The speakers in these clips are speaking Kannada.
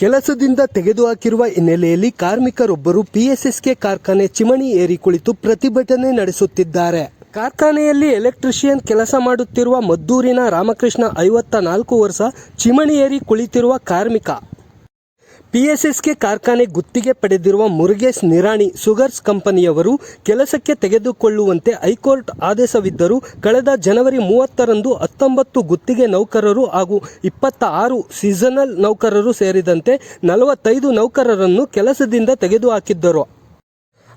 ಕೆಲಸದಿಂದ ತೆಗೆದುಹಾಕಿರುವ ಹಿನ್ನೆಲೆಯಲ್ಲಿ ಕಾರ್ಮಿಕರೊಬ್ಬರು ಪಿಎಸ್ಎಸ್ಕೆ ಕಾರ್ಖಾನೆ ಚಿಮಣಿ ಏರಿ ಕುಳಿತು ಪ್ರತಿಭಟನೆ ನಡೆಸುತ್ತಿದ್ದಾರೆ. ಕಾರ್ಖಾನೆಯಲ್ಲಿ ಎಲೆಕ್ಟ್ರಿಷಿಯನ್ ಕೆಲಸ ಮಾಡುತ್ತಿರುವ ಮದ್ದೂರಿನ ರಾಮಕೃಷ್ಣ ಐವತ್ತ ನಾಲ್ಕು ವರ್ಷ ಚಿಮಣಿ ಏರಿ ಕುಳಿತಿರುವ ಕಾರ್ಮಿಕ ಪಿಎಸ್ಎಸ್ಕೆ ಕಾರ್ಖಾನೆ ಗುತ್ತಿಗೆ ಪಡೆದಿರುವ ಮುರುಗೇಶ್ ನಿರಾಣಿ ಸುಗರ್ಸ್ ಕಂಪನಿಯವರು ಕೆಲಸಕ್ಕೆ ತೆಗೆದುಕೊಳ್ಳುವಂತೆ ಹೈಕೋರ್ಟ್ ಆದೇಶವಿದ್ದರೂ ಕಳೆದ ಜನವರಿ ಮೂವತ್ತರಂದು ಹತ್ತೊಂಬತ್ತು ಗುತ್ತಿಗೆ ನೌಕರರು ಹಾಗೂ ಇಪ್ಪತ್ತ ಆರು ಸೀಸನಲ್ ನೌಕರರು ಸೇರಿದಂತೆ ನಲವತ್ತೈದು ನೌಕರರನ್ನು ಕೆಲಸದಿಂದ ತೆಗೆದುಹಾಕಿದ್ದರು.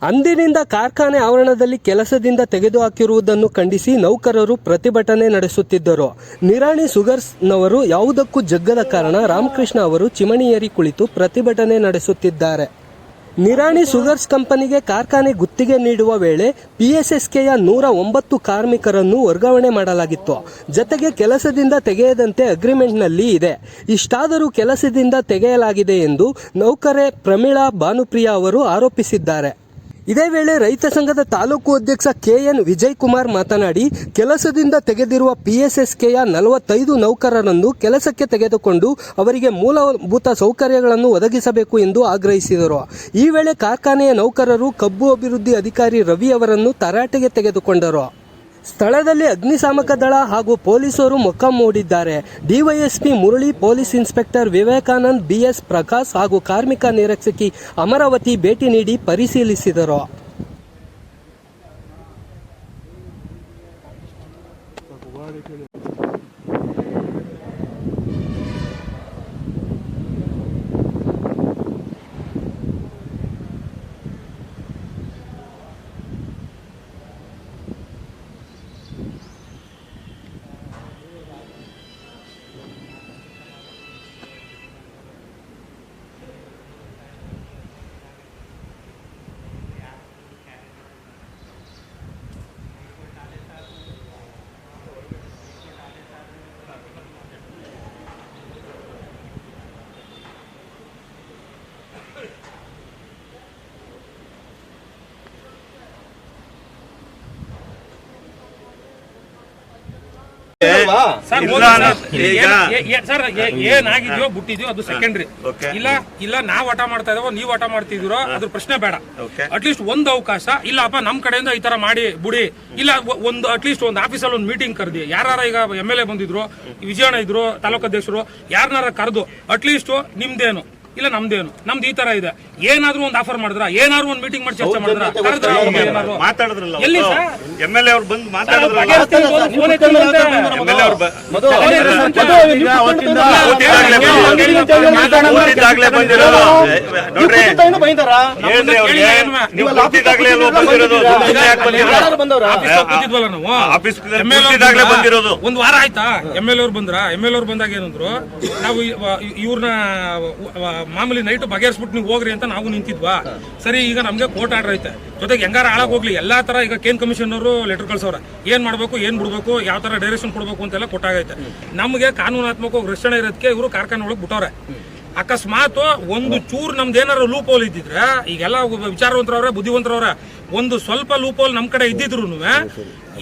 ಅಂದಿನಿಂದ ಕಾರ್ಖಾನೆ ಆವರಣದಲ್ಲಿ ಕೆಲಸದಿಂದ ತೆಗೆದುಹಾಕಿರುವುದನ್ನು ಖಂಡಿಸಿ ನೌಕರರು ಪ್ರತಿಭಟನೆ ನಡೆಸುತ್ತಿದ್ದರು. ನಿರಾಣಿ ಸುಗರ್ಸ್ನವರು ಯಾವುದಕ್ಕೂ ಜಗ್ಗದ ಕಾರಣ ರಾಮಕೃಷ್ಣ ಅವರು ಚಿಮಣಿಯೇರಿ ಕುಳಿತು ಪ್ರತಿಭಟನೆ ನಡೆಸುತ್ತಿದ್ದಾರೆ. ನಿರಾಣಿ ಸುಗರ್ಸ್ ಕಂಪನಿಗೆ ಕಾರ್ಖಾನೆ ಗುತ್ತಿಗೆ ನೀಡುವ ವೇಳೆ ಪಿಎಸ್ಎಸ್ಕೆಯ ನೂರ ಒಂಬತ್ತು ಕಾರ್ಮಿಕರನ್ನು ವರ್ಗಾವಣೆ ಮಾಡಲಾಗಿತ್ತು. ಜತೆಗೆ ಕೆಲಸದಿಂದ ತೆಗೆಯದಂತೆ ಅಗ್ರಿಮೆಂಟ್ನಲ್ಲಿ ಇದೆ. ಇಷ್ಟಾದರೂ ಕೆಲಸದಿಂದ ತೆಗೆಯಲಾಗಿದೆ ಎಂದು ನೌಕರೆ ಪ್ರಮೀಳಾ ಭಾನುಪ್ರಿಯಾ ಅವರು ಆರೋಪಿಸಿದ್ದಾರೆ. ಇದೇ ವೇಳೆ ರೈತ ಸಂಘದ ತಾಲೂಕು ಅಧ್ಯಕ್ಷ ಕೆಎನ್ ವಿಜಯ್ ಕುಮಾರ್ ಮಾತನಾಡಿ, ಕೆಲಸದಿಂದ ತೆಗೆದಿರುವ ಪಿಎಸ್ಎಸ್ಕೆಯ ನಲವತ್ತೈದು ನೌಕರರನ್ನು ಕೆಲಸಕ್ಕೆ ತೆಗೆದುಕೊಂಡು ಅವರಿಗೆ ಮೂಲಭೂತ ಸೌಕರ್ಯಗಳನ್ನು ಒದಗಿಸಬೇಕು ಎಂದು ಆಗ್ರಹಿಸಿದರು. ಈ ವೇಳೆ ಕಾರ್ಖಾನೆಯ ನೌಕರರು ಕಬ್ಬು ಅಭಿವೃದ್ಧಿ ಅಧಿಕಾರಿ ರವಿ ಅವರನ್ನು ತರಾಟೆಗೆ ತೆಗೆದುಕೊಂಡರು. ಸ್ಥಳದಲ್ಲಿ ಅಗ್ನಿಶಾಮಕ ದಳ ಹಾಗೂ ಪೊಲೀಸರು ಮೊಕ್ಕಂ ಮೂಡಿದ್ದಾರೆ. DYSP Murali, police inspector Vivekanand, BS Prakash ಹಾಗೂ ಕಾರ್ಮಿಕ ನಿರೀಕ್ಷಕಿ ಅಮರಾವತಿ ಭೇಟಿ ನೀಡಿ ಪರಿಶೀಲಿಸಿದರು. ಸರ್ ಏನಾಗಿದ್ಯೋ ಬಿಟ್ಟಿದ್ಯೋ ಅದು ಸೆಕೆಂಡ್ರಿ. ಇಲ್ಲ ಇಲ್ಲ ನಾವ್ ಆಟ ಮಾಡ್ತಾ ಇದಾವೋ ನೀವ್ ಆಟ ಮಾಡ್ತಿದ್ರೋ ಅದ್ರ ಪ್ರಶ್ನೆ ಬೇಡ. ಅಟ್ಲೀಸ್ಟ್ ಒಂದ್ ಅವಕಾಶ. ಇಲ್ಲಪ್ಪ ನಮ್ ಕಡೆಯಿಂದ ಈ ತರ ಮಾಡಿ ಬಿಡಿ. ಇಲ್ಲ ಒಂದು ಅಟ್ಲೀಸ್ಟ್ ಒಂದು ಆಫೀಸಲ್ಲಿ ಒಂದು ಮೀಟಿಂಗ್ ಕರೆದಿ. ಯಾರ ಈಗ ಎಂ ಎಲ್ ಎ ಬಂದಿದ್ರು ವಿಜಯಣ್ಣ ಇದ್ರು ತಾಲೂಕು ಅಧ್ಯಕ್ಷರು ಯಾರನ್ನಾರ ಕರೆದು ಅಟ್ಲೀಸ್ಟ್ ನಿಮ್ದೇನು. ಇಲ್ಲ ನಮ್ದೇನು. ನಮ್ದು ಈ ತರ ಇದೆ. ಏನಾದ್ರೂ ಒಂದು ಆಫರ್ ಮಾಡಿದ್ರ? ಏನಾದ್ರು ಒಂದು ಮೀಟಿಂಗ್ ಮಾಡಿ ಚರ್ಚೆ ಮಾಡಿದ್ರ? ಕರೆದ್ರ ಏನಾದ್ರು? ಮಾತಾಡಿದ್ರಲ್ಲ ಎಲ್ಲಿ ಸರ್? ಎಲ್ ಎ ಅವ್ರು ಬಂದು ಮಾತಾಡಿದ್ರಲ್ಲ. ಬಗೆಹರಿಸ್ತೀನಿ ಫೋನ್ ಎತ್ತಿಲ್ವಂತೆ. ಎಲ್ ಎ ಅವ್ರು ಬ- ಕೂತಿದ್ದಾಗ್ಲೇ ಬಂದಿರೋದು ನೋಡ್ರಿ. ಹೇಳ್ರಿ ಅವ್ರಿಗೆ? ನೀವು ಕೂತಿದ್ದಾಗ್ಲೇ ಅಲ್ವಾ ಬಂದಿರೋದು ಸುಮ್ನೆ ಯಾಕೆ ಬಂದಿರೋದು ಆಫೀಸ್ ಅಲ್ಲಿ ಕೂತಿದ್ವಲ್ಲ ನಾವು. ಆಫೀಸ್ ಎಂ ಎಲ್ ಕೂತಿದ್ದಾಗ್ಲೇ ಬಂದಿರೋದು. ಒಂದ್ ವಾರ ಆಯ್ತಾ? ಎಂ ಎಲ್ ಅವ್ರು ಬಂದ್ರ? ಎಂ ಎಲ್ ಅವ್ರು ಬಂದಾಗ ಏನಂದ್ರು ನಾವು ಇವ್ರನ್ನ ಮಾಮೂಲಿ ನೈಟ್ ಬಗೆಹರಿಸ್ಬಿಟ್ಟು ನೀವು ಹೋಗ್ರಿ ಅಂತ ನಾವು ನಿಂತಿದ್ವಾ? ಸರಿ ಈಗ ನಮ್ಗೆ ಕೋರ್ಟ್ ಆರ್ಡರ್ ಐತೆ. ಜೊತೆಗೆ ಹೆಂಗಾರ ಹಾಳಾಗ್ ಹೋಗ್ಲಿ? ಎಲ್ಲಾ ತರ ಈಗ ಕೇನ್ ಕಮಿಷನ್ ಅವರು ಲೆಟರ್ ಕಳ್ಸೋರ ಏನ್ ಮಾಡ್ಬೇಕು ಏನ್ ಬಿಡ್ಬೇಕು ಯಾವ ತರ ಡೈರೆಕ್ಷನ್ ಕೊಡ್ಬೇಕು ಅಂತೆಲ್ಲ ಕೊಟ್ಟಾಗೈತೆ ನಮ್ಗೆ ಕಾನೂನಾತ್ಮಕ ರಕ್ಷಣೆ ಇರೋದಕ್ಕೆ ಇವರು ಕಾರ್ಖಾನೆ ಒಳಗೆ ಬಿಟ್ಟವ್ರೆ ಅಕಸ್ಮಾತ್ ಒಂದು ಚೂರ್ ನಮ್ದು ಏನಾರು ಲೂಪ್ ಹೋಲ್ ಇದ್ದಿದ್ರೆ ಈಗೆಲ್ಲ ವಿಚಾರವಂತರವ್ರೆ ಬುದ್ಧಿವಂತರವ್ರೆ ಒಂದು ಸ್ವಲ್ಪ ಲೂಪೋಲ್ ನಮ್ ಕಡೆ ಇದ್ದಿದ್ರು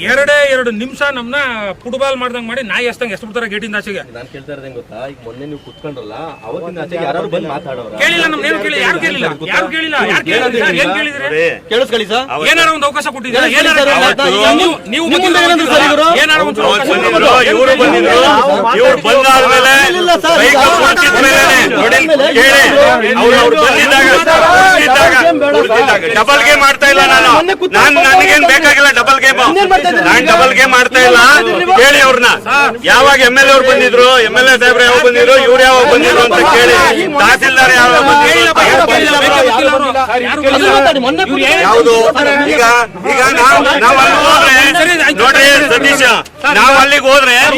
ಎರಡೇ ಎರಡು ನಿಮಿಷ ನಮ್ನ ಫುಟ್ಬಾಲ್ ಮಾಡ್ದಂಗ್ ಮಾಡಿ ನಾಯಿ ಎಷ್ಟಂಗ್ ಎಷ್ಟು ಬಿಡ್ತಾರೆ ಗೇಟಿಂದ ಆಚೆಗೆ. ನಾನು ಕೇಳ್ತಾ ಇರೋದು ಗೊತ್ತಾ? ಈಗ ಮೊನ್ನೆ ನೀವು ಕುತ್ಕೊಂಡ್ರಲ್ಲ ಅವತ್ತಿಂದ ಆಚೆಗೆ ಯಾರು ಬಂದು ಮಾತಾಡೋರ ಕೇಳಿಲ್ಲ ಏನು ಯಾರು ಕೇಳಿಲ್ಲ ಯಾರು ಕೇಳಿಲ್ಲ? ಯಾರು ಕೇಳಿದ್ರೆ? ಏನ್ ಕೇಳಿದ್ರೆ? ನೋಡಿ, ಕೇಳಿಸ್ಕೊಳ್ಳಿ ಸರ್. ಏನಾರ ಒಂದು ಅವಕಾಶ ಕೊಟ್ಟಿದ್ದೀರಾ? ಏನಾರ ನೀವು- ನೀವು ಮುಂದೆ ಅಂತಿದ್ದೀರಾ? ಏನಾದ್ರು ಸರ್ ಏನಾರ ಒಂದು ಅವತ್ತು ಬಂದಿದ್ರು ಇವರು ಬಂದಿದ್ರು ಇವ್ರು ಬಂದಾದ್ಮೇಲೆ ಬೈಕ್ ಕುಳಿತಿದ್ಮೇಲೆ ನೋಡಿ ಕೇಳಿ. ಅವ್ರು ಅವ್ರು ಬಂದಿದ್ದಾಗ ಬಂದಿದ್ದಾಗ ಡಬಲ್ ಗೇಮ್ ಮಾಡ್ತಾ ಇಲ್ಲ ನಾನು. ನಾನ್. ನನಗೇನ್ ಬೇಕಾಗಿಲ್ಲ ಡಬಲ್ ಗೇಮ್ ನಾನು ಡಬಲ್ ಗೇಮ್ ಮಾಡ್ತಾ ಇಲ್ಲ. ಕೇಳಿ ಅವ್ರನ್ನ. ಯಾವಾಗ ಎಂ ಎಲ್ ಎ ಅವ್ರು ಬಂದಿದ್ರು? ಎಂ ಎಲ್ ಎ ಸಾಹೇಬ್ರು ಯಾವಾಗ ಬಂದಿದ್ರು? ಇವ್ರು ಯಾವಾಗ ಬಂದಿದ್ರು ಅಂತ ಕೇಳಿ. ತಹಸೀಲ್ದಾರ್ ಯಾವಾಗ ಬಂದಿದ್ರು ಯಾವುದು? ಈಗ ಈಗ ನಾವು ನಾವ್ ಅಲ್ಲಿ ಹೋದ್ರೆ ನೋಡ್ರಿ ಸತೀಶ ನಾವ್ ಅಲ್ಲಿಗೆ ಹೋದ್ರೆ ಸರ್,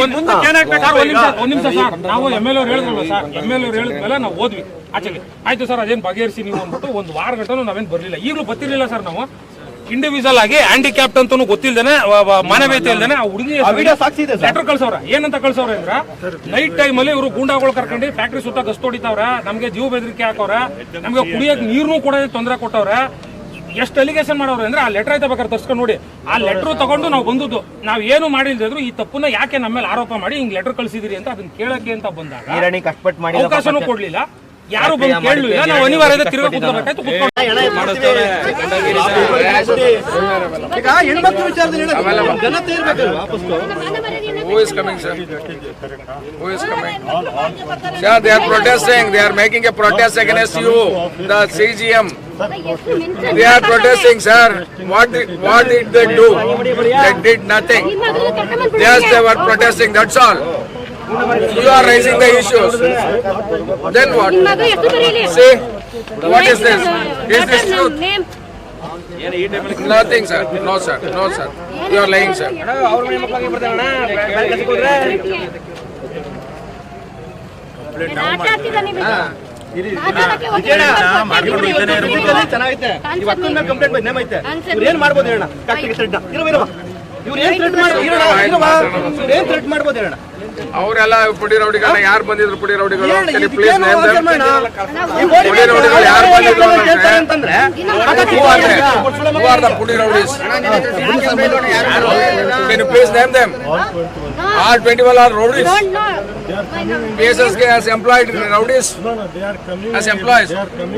ಒಂದ್ ನಿಮಿಷ ಸರ್ ನಾವು ಎಂ ಎಲ್ ಅವ್ರು ಹೇಳಿದ್ರಲ್ಲ ಸರ್? ಎಂ ಎಲ್ ಅವ್ರು ಹೇಳಿದ್ಮೇಲೆ ನಾವು ಹೋದ್ವಿ. ಆಚೆಗೆ ಆಯ್ತು ಸರ್ ಅದೇನ್ ಬಗೆಹರಿಸಿ ನೀವು ಅಂದ್ಬಿಟ್ಟು ಒಂದು ವಾರ ಘಟನೂ ನಾವೇನ್ ಬರ್ಲಿಲ್ಲ. ಈಗಲೂ ಬರ್ತಿರ್ಲಿಲ್ಲ ಸರ್ ನಾವು. ಇಂಡಿವಿಜುವಲ್ ಆಗಿ ಹ್ಯಾಂಡಿಕ್ಯಾಪ್ಟ್ ಅಂತ ಗೊತ್ತಿಲ್ದೇನೆ ಮಾನವೀಯತೆ ಇಲ್ದೇನೆ ಆ ಹುಡುಗಿ ಲೆಟರ್ ಕಳ್ಸವ್ರ. ಏನಂತ ಕಳ್ಸವ್ರ ಅಂದ್ರ ನೈಟ್ ಟೈಮ್ ಅಲ್ಲಿ ಇವರು ಗೂಂಡಾಗಳು ಕರ್ಕೊಂಡು ಫ್ಯಾಕ್ಟ್ರಿ ಸುತ್ತ ಗಸ್ತು ಹೊಡಿತಾವ್ರ ನಮ್ಗೆ ಜೀವ ಬೆದರಿಕೆ ಹಾಕವ್ರ ನಮ್ಗೆ ಕುಡಿಯಕ್ ನೀರ್ನು ಕೂಡ ತೊಂದರೆ ಕೊಟ್ಟವ್ರ. ಎಷ್ಟು ಅಲಿಗೇಷನ್ ಮಾಡೋರು ಅಂದ್ರೆ ಆ ಲೆಟರ್ ಐತೆ ಬೇಕಾದ್ರೆ ತರ್ಸ್ಕೊಂಡು ನೋಡಿ. ಆ ಲೆಟರ್ ತಗೊಂಡು ನಾವು ಬಂದದ್ದು. ನಾವ್ ಏನು ಮಾಡಿಲ್ದಿದ್ರು ಈ ತಪ್ಪನ್ನ ಯಾಕೆ ನಮ್ಮ ಮೇಲೆ ಆರೋಪ ಮಾಡಿ ಹಿಂಗ್ ಲೆಟರ್ ಕಳ್ಸಿದಿರಿ ಅಂತ ಅದನ್ನ ಕೇಳಕ್ಕೆ ಅಂತ ಬಂದಾಗ ಅವಕಾಶನೂ ಕೊಡ್ಲಿಲ್ಲ. ಯಾರು ಬಂದು ಕೇಳಲಿಲ್ಲ ನಾವು ಅನಿವಾರ್ಯತೆ ತಿರುಗಾ ಕೂತ್ಕೋಬೇಕಾಯ್ತು ಕೂತ್ಕೊಂಡು ಈಗ ಹೆಣ್ಮಕ್ಳ ವಿಚಾರದಲ್ಲಿ ಹೇಳೋದು. ಘನತೆ ಇರ್ಬೇಕಲ್ವಾ Who is coming, sir? Who is coming? Sir, they are protesting. They are making a protest against you, the CGM. They are protesting, sir. What did, what did they do? They did nothing. Yes, they were protesting. That's all. You are raising the issues. Then what? See, what is this? Is this truth? Nothing, sir. No, sir. No, sir. You are lying, sir. ಚೆನ್ನಾಗೈತೆ ಕಂಪ್ಲೇಂಟ್ ನೇಮ್ ಐತೆ ಇವ್ರು ಏನ್ ಮಾಡ್ಬೋದು ಹೇಳೋಣ ಕರೆಕ್ಟ್ ಇರೋ ಅವರೆಲ್ಲ ಪುಡಿ ರೌಡಿಗಳನ್ನ ಯಾರು ಬಂದಿದ್ರು ಪುಡಿ ರೌಡಿಗಳು? ಪ್ಲೀಸ್ ಪುಡಿ ರೌಡಿಗಳು ಯಾರು ಬಂದಿದ್ರು ಪುಡಿ rowdies. Please name them are 21 are rowdies. ಬಿಎಸ್ಎಸ್ಗೆ as employed rowdies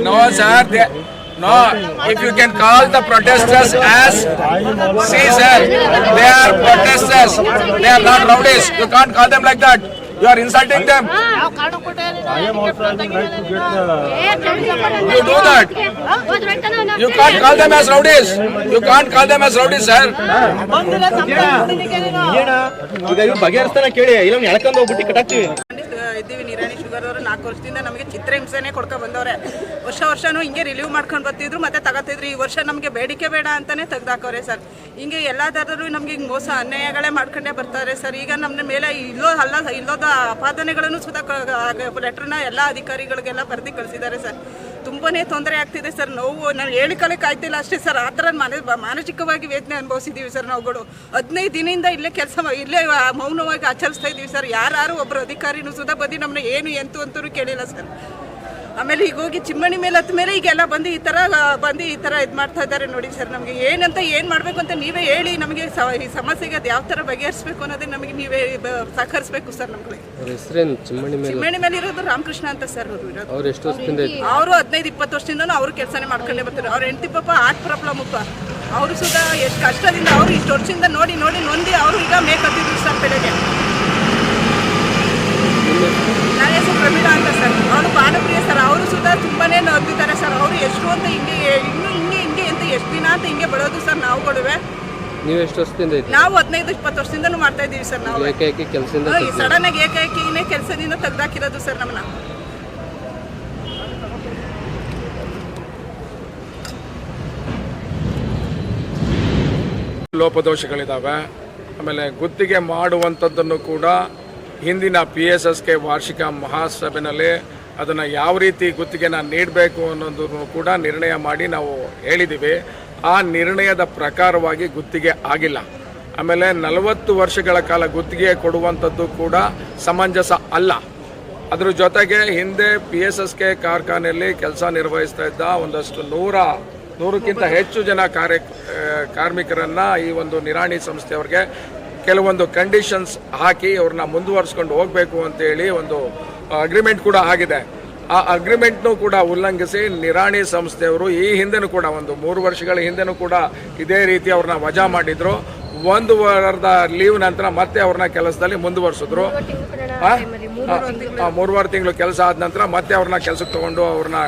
no no they they no, if you can call the protesters as, Caesar, sir, they are protesters. They are not rowdies. You can't call them like that. You are insulting them. You do that. You can't call them as rowdies. You can't call them as rowdies, sir. ಈಗ ಇವ್ರು ಬಗೆಹರಿಸ್ತಾನೆ ಕೇಳಿ ಇಲ್ಲ ಎಳ್ಕೊಂಡು ಹೋಗ್ಬಿಟ್ಟು ಕಟ್ಟಾಕ್ತಿವಿ ಇದ್ದೀವಿ ನಿರಾಣಿ ಶುಗರ್ ಅವರು ನಾಲ್ಕು ವರ್ಷದಿಂದ ನಮಗೆ ಚಿತ್ರಹಿಂಸೆನೆ ಕೊಡ್ಕೊ ಬಂದವ್ರೆ. ವರ್ಷ ವರ್ಷನೂ ಹಿಂಗೆ ರಿಲೀವ್ ಮಾಡ್ಕೊಂಡು ಬರ್ತಿದ್ರು, ಮತ್ತೆ ತಗೋತಿದ್ರು. ಈ ವರ್ಷ ನಮಗೆ ಬೇಡಿಕೆ ಬೇಡ ಅಂತಾನೆ ತೆಗ್ದಾಕವ್ರೆ ಸರ್. ಹಿಂಗೆ ಎಲ್ಲ ಥರದಲ್ಲೂ ನಮಗೆ ಹಿಂಗೆ ಮೋಸ, ಅನ್ಯಾಯಗಳೇ ಮಾಡ್ಕೊಂಡೇ ಬರ್ತಾರೆ ಸರ್. ಈಗ ನಮ್ಮ ಮೇಲೆ ಇಲ್ಲೋ ಅಲ್ಲ, ಇಲ್ಲೋದ ಅಪಾದನೆಗಳನ್ನು ಸುತ್ತ ಲೆಟ್ರನ್ನ ಎಲ್ಲ ಅಧಿಕಾರಿಗಳಿಗೆಲ್ಲ ಬರೆದು ಕಳಿಸಿದ್ದಾರೆ ಸರ್. ತುಂಬಾನೇ ತೊಂದರೆ ಆಗ್ತಿದೆ ಸರ್. ನೋವು, ನಾನು ಹೇಳಿಕೊಳ್ಳಕ್ಕೆ ಆಯ್ತಿಲ್ಲ ಅಷ್ಟೇ ಸರ್. ಆ ಥರ ಮಾನ, ಮಾನಸಿಕವಾಗಿ ವೇದನೆ ಅನುಭವಿಸಿದ್ದೀವಿ ಸರ್ ನಾವುಗಳು. ಹದಿನೈದು ದಿನದಿಂದ ಇಲ್ಲೇ ಕೆಲಸ ಇಲ್ಲೇ ಮೌನವಾಗಿ ಆಚರಿಸ್ತಾ ಇದ್ದೀವಿ ಸರ್. ಯಾರು ಒಬ್ಬರು ಅಧಿಕಾರಿನೂ ಸುಧಾ ಬದಿ ನಮ್ಮನ್ನ ಏನು ಎಂತು ಅಂತೂ ಕೇಳಿಲ್ಲ ಸರ್. ಆಮೇಲೆ ಈಗ ಹೋಗಿ ಚಿಮ್ಮಣಿ ಮೇಲೆ ಹತ್ತ ಮೇಲೆ ಈಗೆಲ್ಲ ಬಂದು ಈ ಥರ ಬಂದು ಈ ಥರ ಇದು ಮಾಡ್ತಾ ಇದ್ದಾರೆ ನೋಡಿ ಸರ್. ನಮಗೆ ಏನಂತ ಏನು ಮಾಡಬೇಕು ಅಂತ ನೀವೇ ಹೇಳಿ ನಮಗೆ ಈ ಸಮಸ್ಯೆಗೆ ಅದು ಯಾವ ಥರ ಬಗೆಹರಿಸಬೇಕು ಅನ್ನೋದೇ ನಮಗೆ ನೀವೇ ಸಹಕರಿಸಬೇಕು ಸರ್ ನಮಗೆ ಚಿಮ್ಮಣಿ ಮೇಲೆ ಚಿಮ್ಮಣಿ ಮೇಲೆ ಇರೋದು ರಾಮಕೃಷ್ಣ ಅಂತ ಸರ್ ಅವರು ಅವ್ರು ಎಷ್ಟು ವರ್ಷದಿಂದ ಇದ್ರು? ಅವರು ಹದಿನೈದು ಇಪ್ಪತ್ತು ವರ್ಷದಿಂದ ಅವ್ರು ಕೆಲಸನೇ ಮಾಡ್ಕೊಂಡೇ ಬರ್ತಾರೆ. ಅವ್ರ ಹೆಂಡತಿ ಪಾಪ ಆರ್ಟ್ ಪ್ರಾಬ್ಲಮ್ ಅಪ್ಪ ಅವರು ಸುಧಾ ಎಷ್ಟು ಕಷ್ಟದಿಂದ ಅವರು ಇಷ್ಟು ವರ್ಷದಿಂದ ನೋಡಿ ನೋಡಿ ನೊಂದಿ ಅವರು ಈಗ ಮೇಕತ್ತಿದ್ರು ಸರ್ ಬೆಳಗ್ಗೆ ನನ್ನ ಹೆಸರು ಪ್ರಮೀಳಾ ಅಂತ ಸರ್. ಅವರು ಬಾಣಪ್ರಿಯ ಸರ್. ಅವರು ಸುಧಾ ತುಂಬಾನೇ ನೊಂದಿದ್ದಾರೆ ಸರ್. ಅವರು ಎಷ್ಟು ಅಂತ ಹಿಂಗೆ ಇನ್ನೂ ಹಿಂಗೆ ಹಿಂಗೆ ಅಂತ ಎಷ್ಟು ದಿನ ಅಂತ ಹಿಂಗೆ ಬರೋದು ಸರ್ ನಾವುಗಳುವೆ ನೀವು ಎಷ್ಟು ವರ್ಷದಿಂದ ನಾವು ಹದಿನೈದು ಇಪ್ಪತ್ತು ವರ್ಷದಿಂದಲೂ ಮಾಡ್ತಾ ಇದ್ದೀವಿ ಸರ್ ನಾವು. ಏಕೈಕಿ ಕೆಲಸದಿಂದ ಸಡನ್ ಆಗಿ ಏಕೈಕಿನೇ ಕೆಲಸದಿಂದ ತೆಗ್ದಾಕಿರೋದು ಸರ್ ನಮ್ಮನ್ನ. ಲೋಪದೋಷಗಳಿದ್ದಾವೆ ಆಮೇಲೆ ಗುತ್ತಿಗೆ ಮಾಡುವಂಥದ್ದನ್ನು ಕೂಡ ಹಿಂದಿನ ಪಿ ಎಸ್ ಎಸ್ಗೆ ವಾರ್ಷಿಕ ಮಹಾಸಭೆಯಲ್ಲಿ ಅದನ್ನು ಯಾವ ರೀತಿ ಗುತ್ತಿಗೆನ ನೀಡಬೇಕು ಅನ್ನೋದನ್ನು ಕೂಡ ನಿರ್ಣಯ ಮಾಡಿ ನಾವು ಹೇಳಿದ್ದೀವಿ ಆ ನಿರ್ಣಯದ ಪ್ರಕಾರವಾಗಿ ಗುತ್ತಿಗೆ ಆಗಿಲ್ಲ. ಆಮೇಲೆ ನಲವತ್ತು ವರ್ಷಗಳ ಕಾಲ ಗುತ್ತಿಗೆ ಕೊಡುವಂಥದ್ದು ಕೂಡ ಸಮಂಜಸ ಅಲ್ಲ. ಅದರ ಜೊತೆಗೆ ಹಿಂದೆ ಪಿ ಎಸ್ ಎಸ್ ಕೆ ಕಾರ್ಖಾನೆಯಲ್ಲಿ ಕೆಲಸ ನಿರ್ವಹಿಸ್ತಾ ಇದ್ದ ಒಂದಷ್ಟು ನೂರ, ನೂರಕ್ಕಿಂತ ಹೆಚ್ಚು ಜನ ಕಾರ್ಯ, ಕಾರ್ಮಿಕರನ್ನು ಈ ಒಂದು ನಿರಾಣಿ ಸಂಸ್ಥೆಯವ್ರಿಗೆ ಕೆಲವೊಂದು ಕಂಡೀಷನ್ಸ್ ಹಾಕಿ ಅವ್ರನ್ನ ಮುಂದುವರಿಸ್ಕೊಂಡು ಹೋಗಬೇಕು ಅಂತೇಳಿ ಒಂದು ಅಗ್ರಿಮೆಂಟ್ ಕೂಡ ಆಗಿದೆ. ಆ ಅಗ್ರಿಮೆಂಟ್ನು ಕೂಡ ಉಲ್ಲಂಘಿಸಿ ನಿರಾಣಿ ಸಂಸ್ಥೆಯವರು ಈ ಹಿಂದೆನೂ ಕೂಡ ಒಂದು ಮೂರು ವರ್ಷಗಳ ಹಿಂದೆನೂ ಕೂಡ ಇದೇ ರೀತಿ ಅವ್ರನ್ನ ವಜಾ ಮಾಡಿದ್ರು. ಒಂದು ವಾರದ ಲೀವ್ ನಂತರ ಮತ್ತೆ ಅವ್ರನ್ನ ಕೆಲಸದಲ್ಲಿ ಮುಂದುವರಿಸಿದ್ರು. ಮೂರುವರೆ ತಿಂಗಳು ಕೆಲಸ ಆದ ನಂತರ ಮತ್ತೆ ಅವ್ರನ್ನ ಕೆಲಸಕ್ಕೆ ತಗೊಂಡು ಅವ್ರನ್ನ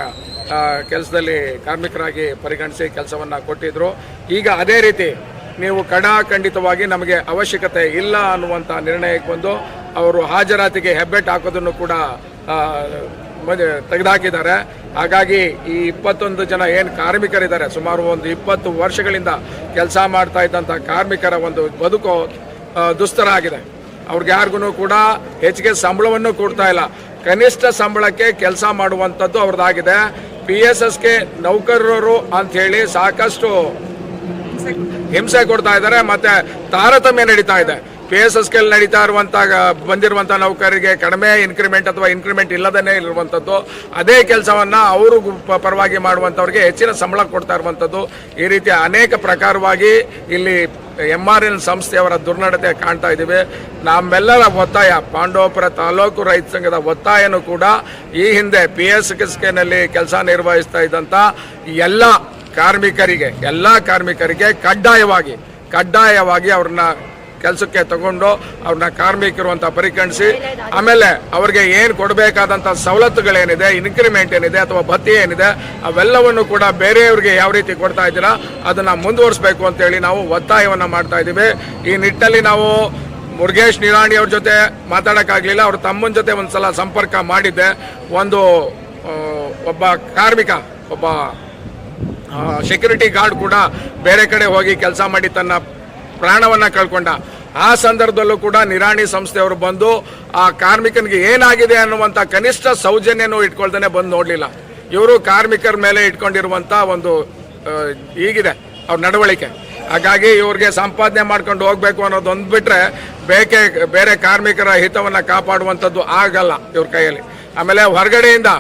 ಕೆಲಸದಲ್ಲಿ ಕಾರ್ಮಿಕರಾಗಿ ಪರಿಗಣಿಸಿ ಕೆಲಸವನ್ನ ಕೊಟ್ಟಿದ್ರು. ಈಗ ಅದೇ ರೀತಿ ನೀವು ಕಡಾಖಂಡಿತವಾಗಿ ನಮಗೆ ಅವಶ್ಯಕತೆ ಇಲ್ಲ ಅನ್ನುವಂಥ ನಿರ್ಣಯಕ್ಕೆ ಬಂದು ಅವರು ಹಾಜರಾತಿಗೆ ಹೆಬ್ಬೆಟ್ಟು ಹಾಕೋದನ್ನು ಕೂಡ ತೆಗೆದುಹಾಕಿದ್ದಾರೆ. ಹಾಗಾಗಿ ಈ ಇಪ್ಪತ್ತೊಂದು ಜನ ಏನು ಕಾರ್ಮಿಕರಿದ್ದಾರೆ, ಸುಮಾರು ಒಂದು ಇಪ್ಪತ್ತು ವರ್ಷಗಳಿಂದ ಕೆಲಸ ಮಾಡ್ತಾ ಇದ್ದಂಥ ಕಾರ್ಮಿಕರ ಒಂದು ಬದುಕು ದುಸ್ತರ ಆಗಿದೆ ಅವ್ರಿಗೆ ಯಾರಿಗೂ ಕೂಡ ಹೆಚ್ಚಿಗೆ ಸಂಬಳವನ್ನು ಕೊಡ್ತಾ ಇಲ್ಲ. ಕನಿಷ್ಠ ಸಂಬಳಕ್ಕೆ ಕೆಲಸ ಮಾಡುವಂಥದ್ದು ಅವ್ರದ್ದಾಗಿದೆ. ಪಿ ಎಸ್ ಎಸ್ಗೆ ನೌಕರರು ಅಂಥೇಳಿ ಸಾಕಷ್ಟು ಹಿಂಸೆ ಕೊಡ್ತಾ ಇದ್ದಾರೆ, ಮತ್ತೆ ತಾರತಮ್ಯ ನಡೀತಾ ಇದೆ. ಪಿ ಎಸ್ ಎಸ್ ಕೆಲ್ ನಡೀತಾ ಇರುವಂತ ಬಂದಿರುವಂತ ನೌಕರರಿಗೆ ಕಡಿಮೆ ಇನ್ಕ್ರಿಮೆಂಟ್ ಅಥವಾ ಇನ್ಕ್ರಿಮೆಂಟ್ ಇಲ್ಲದೇ ಇರುವಂತದ್ದು. ಅದೇ ಕೆಲಸವನ್ನ ಅವರು ಪರವಾಗಿ ಮಾಡುವಂತವ್ರಿಗೆ ಹೆಚ್ಚಿನ ಸಂಬಳ ಕೊಡ್ತಾ ಇರುವಂತದ್ದು ಈ ರೀತಿ ಅನೇಕ ಪ್ರಕಾರವಾಗಿ ಇಲ್ಲಿ ಎಂ ಆರ್ ಎನ್ ಸಂಸ್ಥೆಯವರ ದುರ್ನಡತೆ ಕಾಣ್ತಾ ಇದ್ದೀವಿ. ನಮ್ಮೆಲ್ಲರ ಒತ್ತಾಯ, ಪಾಂಡವಪುರ ತಾಲೂಕು ರೈತ ಸಂಘದ ಒತ್ತಾಯನೂ ಕೂಡ ಈ ಹಿಂದೆ ಪಿ ಎಸ್ನಲ್ಲಿ ಕೆಲಸ ನಿರ್ವಹಿಸ್ತಾ ಇದ್ದಂಥ ಎಲ್ಲ ಕಾರ್ಮಿಕರಿಗೆ, ಎಲ್ಲ ಕಾರ್ಮಿಕರಿಗೆ ಕಡ್ಡಾಯವಾಗಿ ಕಡ್ಡಾಯವಾಗಿ ಅವ್ರನ್ನ ಕೆಲಸಕ್ಕೆ ತಗೊಂಡು ಅವ್ರನ್ನ ಕಾರ್ಮಿಕರು ಅಂತ ಪರಿಗಣಿಸಿ, ಆಮೇಲೆ ಅವ್ರಿಗೆ ಏನು ಕೊಡಬೇಕಾದಂಥ ಸವಲತ್ತುಗಳೇನಿದೆ ಇನ್ಕ್ರಿಮೆಂಟ್ ಏನಿದೆ ಅಥವಾ ಭತ್ಯೆ ಏನಿದೆ, ಅವೆಲ್ಲವನ್ನು ಕೂಡ ಬೇರೆಯವ್ರಿಗೆ ಯಾವ ರೀತಿ ಕೊಡ್ತಾ ಇದ್ದೀರಾ, ಅದನ್ನ ಮುಂದುವರಿಸಬೇಕು ಅಂತೇಳಿ ನಾವು ಒತ್ತಾಯವನ್ನು ಮಾಡ್ತಾ ಇದ್ದೀವಿ. ಈ ನಿಟ್ಟಲ್ಲಿ ನಾವು ಮುರುಗೇಶ್ ನಿರಾಣಿ ಅವ್ರ ಜೊತೆ ಮಾತಾಡೋಕ್ಕಾಗಲಿಲ್ಲ, ಅವ್ರ ತಮ್ಮನ ಜೊತೆ ಒಂದ್ಸಲ ಸಂಪರ್ಕ ಮಾಡಿದ್ದೆ. ಒಂದು ಒಬ್ಬ ಕಾರ್ಮಿಕ, ಒಬ್ಬ ಸೆಕ್ಯೂರಿಟಿ ಗಾರ್ಡ್ ಕೂಡ ಬೇರೆ ಕಡೆ ಹೋಗಿ ಕೆಲಸ ಮಾಡಿ ತನ್ನ ಪ್ರಾಣವನ್ನು ಕಳ್ಕೊಂಡ. ಆ ಸಂದರ್ಭದಲ್ಲೂ ಕೂಡ ನಿರಾಣಿ ಸಂಸ್ಥೆಯವರು ಬಂದು ಆ ಕಾರ್ಮಿಕನಿಗೆ ಏನಾಗಿದೆ ಅನ್ನುವಂಥ ಕನಿಷ್ಠ ಸೌಜನ್ಯನೂ ಇಟ್ಕೊಳ್ತಾನೆ ಬಂದು ನೋಡಲಿಲ್ಲ. ಇವರು ಕಾರ್ಮಿಕರ ಮೇಲೆ ಇಟ್ಕೊಂಡಿರುವಂಥ ಒಂದು ಈಗಿದೆ ಅವ್ರ ನಡವಳಿಕೆ. ಹಾಗಾಗಿ ಇವ್ರಿಗೆ ಸಂಪಾದನೆ ಮಾಡ್ಕೊಂಡು ಹೋಗ್ಬೇಕು ಅನ್ನೋದು ಒಂದು ಬಿಟ್ರೆ ಬೇಕೆ, ಬೇರೆ ಕಾರ್ಮಿಕರ ಹಿತವನ್ನ ಕಾಪಾಡುವಂಥದ್ದು ಆಗಲ್ಲ ಇವ್ರ ಕೈಯಲ್ಲಿ. ಆಮೇಲೆ ಹೊರಗಡೆಯಿಂದ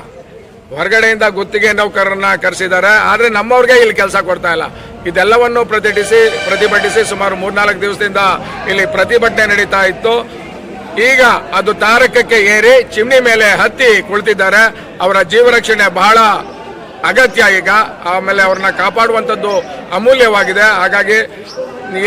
ಹೊರಗಡೆಯಿಂದ ಗುತ್ತಿಗೆ ನೌಕರರನ್ನ ಕರೆಸಿದ್ದಾರೆ. ಆದರೆ ನಮ್ಮವ್ರಿಗೆ ಇಲ್ಲಿ ಕೆಲಸ ಕೊಡ್ತಾ ಇಲ್ಲ. ಇದೆಲ್ಲವನ್ನು ಪ್ರತಿಭಟಿಸಿ ಪ್ರತಿಭಟಿಸಿ ಸುಮಾರು ಮೂರ್ನಾಲ್ಕು ದಿವಸದಿಂದ ಇಲ್ಲಿ ಪ್ರತಿಭಟನೆ ನಡೀತಾ ಇತ್ತು. ಈಗ ಅದು ತಾರಕಕ್ಕೆ ಏರಿ ಚಿಮ್ನಿ ಮೇಲೆ ಹತ್ತಿ ಕುಳಿತಿದ್ದಾರೆ. ಅವರ ಜೀವ ರಕ್ಷಣೆ ಬಹಳ ಅಗತ್ಯ ಈಗ. ಆಮೇಲೆ ಅವ್ರನ್ನ ಕಾಪಾಡುವಂಥದ್ದು ಅಮೂಲ್ಯವಾಗಿದೆ. ಹಾಗಾಗಿ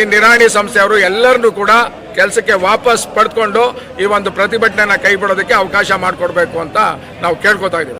ಈ ನಿರಾಣಿ ಸಂಸ್ಥೆಯವರು ಎಲ್ಲರನ್ನೂ ಕೂಡ ಕೆಲಸಕ್ಕೆ ವಾಪಸ್ ಪಡ್ಕೊಂಡು ಈ ಒಂದು ಪ್ರತಿಭಟನೆನ ಕೈ ಬಿಡೋದಕ್ಕೆ ಅವಕಾಶ ಮಾಡಿಕೊಡ್ಬೇಕು ಅಂತ ನಾವು ಕೇಳ್ಕೊತಾ ಇದ್ದೀವಿ.